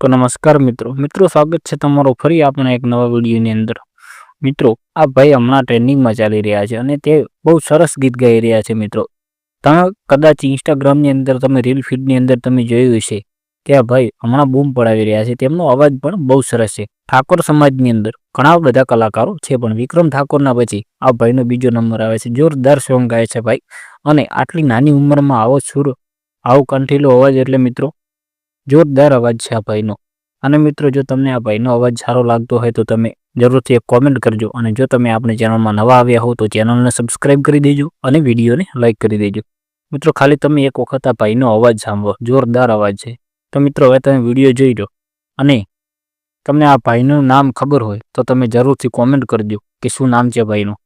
તો નમસ્કાર મિત્રો. મિત્રો, સ્વાગત છે તમારો ફરી આપણા એક નવા વિડીયોની અંદર. મિત્રો, આ ભાઈ હમણાં ટ્રેન્ડિંગમાં ચાલી રહ્યા છે અને તે બહુ સરસ ગીત ગાઈ રહ્યા છે મિત્રો. તમે કદાચ ઇન્સ્ટાગ્રામની અંદર, તમે રીલ ફીડની અંદર તમે જોયું હશે કે આ ભાઈ હમણાં બૂમ પડાવી રહ્યા છે. તેમનો અવાજ પણ બહુ સરસ છે. ઠાકોર સમાજની અંદર ઘણા બધા કલાકારો છે, પણ વિક્રમ ઠાકોરના પછી આ ભાઈનો બીજો નંબર આવે છે. જોરદાર સોંગ ગાય છે ભાઈ. અને આટલી નાની ઉંમરમાં આવો સુર, આવો કંઠીલો અવાજ એટલે મિત્રો જોરદાર અવાજ છે આ ભાઈનો. અને મિત્રો, જો તમને આ ભાઈનો અવાજ સારો લાગતો હોય તો તમે જરૂરથી એક કોમેન્ટ કરજો અને જો તમે આપણી ચેનલમાં નવા આવ્યા હો તો ચેનલને સબસ્ક્રાઇબ કરી દેજો અને વિડીયોને લાઇક કરી દેજો. મિત્રો, ખાલી તમે એક વખત આ ભાઈનો અવાજ સાંભળો. જોરદાર અવાજ છે. તો મિત્રો, હવે તમે વીડિયો જોઈ લો અને તમને આ ભાઈનું નામ ખબર હોય તો તમે જરૂરથી કોમેન્ટ કરજો કે શું નામ છે ભાઈનું.